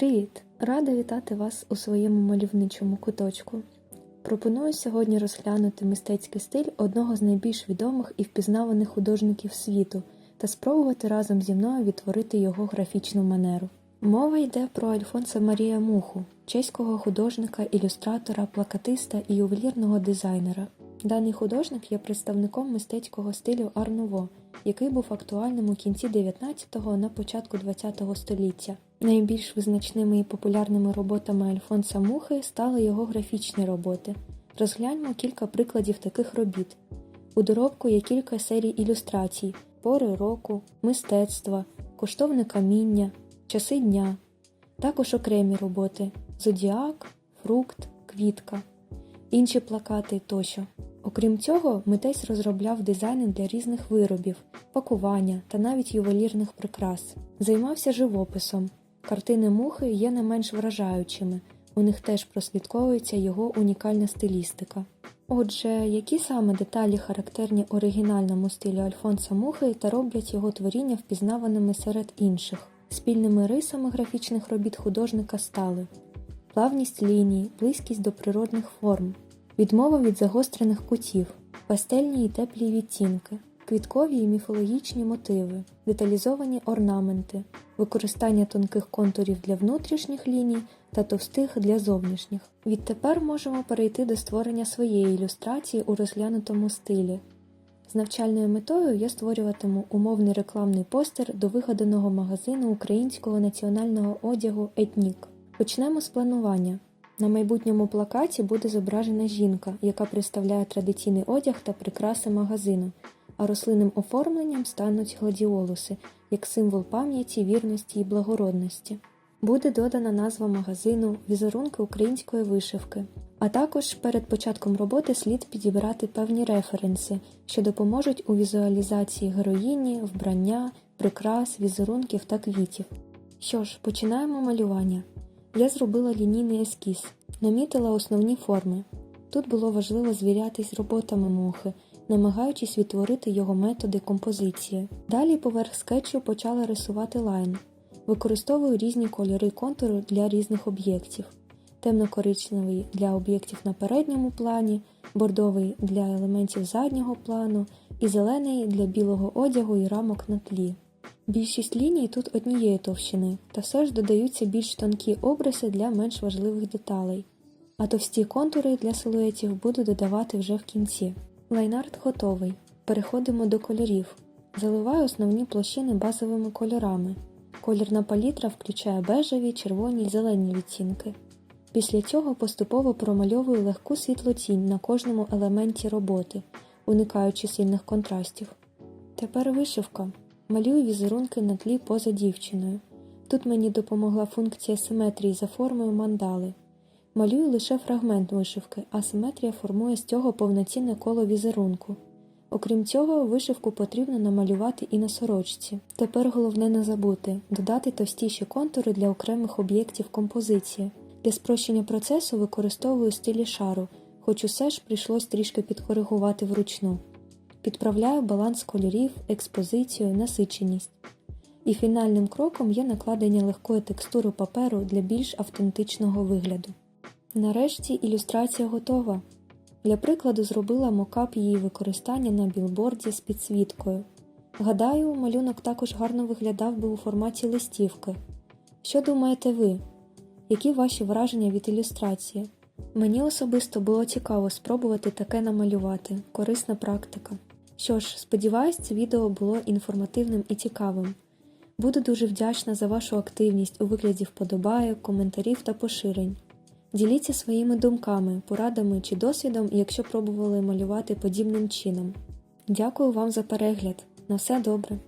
Привіт! Рада вітати вас у своєму мальовничому куточку. Пропоную сьогодні розглянути мистецький стиль одного з найбільш відомих і впізнаваних художників світу та спробувати разом зі мною відтворити його графічну манеру. Мова йде про Альфонса Марія Муху, чеського художника, ілюстратора, плакатиста і ювелірного дизайнера. Даний художник є представником мистецького стилю Ар-Нуво, який був актуальним у кінці 19-го на початку 20-го століття. Найбільш визначними і популярними роботами Альфонса Мухи стали його графічні роботи. Розгляньмо кілька прикладів таких робіт. У доробку є кілька серій ілюстрацій, пори року, мистецтва, коштовне каміння, часи дня, також окремі роботи зодіак, фрукт, квітка, інші плакати тощо. Окрім цього, митець розробляв дизайни для різних виробів, пакування та навіть ювелірних прикрас. Займався живописом. Картини мухи є не менш вражаючими, у них теж прослідковується його унікальна стилістика. Отже, які саме деталі характерні оригінальному стилю Альфонса Мухи та роблять його творіння впізнаваними серед інших? Спільними рисами графічних робіт художника стали плавність ліній, близькість до природних форм, відмова від загострених кутів, пастельні і теплі відтінки, квіткові і міфологічні мотиви, деталізовані орнаменти, використання тонких контурів для внутрішніх ліній та товстих для зовнішніх. Відтепер можемо перейти до створення своєї ілюстрації у розглянутому стилі. З навчальною метою я створюватиму умовний рекламний постер до вигаданого магазину українського національного одягу Етнік. Почнемо з планування. На майбутньому плакаті буде зображена жінка, яка представляє традиційний одяг та прикраси магазину, а рослинним оформленням стануть гладіолуси як символ пам'яті, вірності і благородності. Буде додана назва магазину візерунки української вишивки. А також перед початком роботи слід підібрати певні референси, що допоможуть у візуалізації героїні, вбрання, прикрас, візерунків та квітів. Що ж, починаємо малювання. Я зробила лінійний ескіз, намітила основні форми. Тут було важливо звірятись роботами мухи, намагаючись відтворити його методи композиції. Далі поверх скетчу почала рисувати лайн. Використовую різні кольори контуру для різних об'єктів. Темно-коричневий для об'єктів на передньому плані, бордовий для елементів заднього плану і зелений для білого одягу і рамок на тлі. Більшість ліній тут однієї товщини, та все ж додаються більш тонкі обриси для менш важливих деталей, а товсті контури для силуетів буду додавати вже в кінці. Лайнарт готовий. Переходимо до кольорів. Заливаю основні площини базовими кольорами. Колірна палітра включає бежеві, червоні й зелені відтінки. Після цього поступово промальовую легку світлотінь на кожному елементі роботи, уникаючи сильних контрастів. Тепер вишивка. Малюю візерунки на тлі поза дівчиною. Тут мені допомогла функція симетрії за формою мандали. Малюю лише фрагмент вишивки, а симетрія формує з цього повноцінне коло візерунку. Окрім цього, вишивку потрібно намалювати і на сорочці. Тепер головне не забути додати товстіші контури для окремих об'єктів композиції. Для спрощення процесу використовую стилі шару, хоч усе ж прийшлось трішки підкоригувати вручну. Підправляю баланс кольорів, експозицію, насиченість. І фінальним кроком є накладення легкої текстури паперу для більш автентичного вигляду. Нарешті ілюстрація готова. Для прикладу зробила мокап її використання на білборді з підсвіткою. Гадаю, малюнок також гарно виглядав би у форматі листівки. Що думаєте ви? Які ваші враження від ілюстрації? Мені особисто було цікаво спробувати таке намалювати, корисна практика. Що ж, сподіваюсь, це відео було інформативним і цікавим. Буду дуже вдячна за вашу активність у вигляді вподобайок, коментарів та поширень. Діліться своїми думками, порадами чи досвідом, якщо пробували малювати подібним чином. Дякую вам за перегляд. На все добре!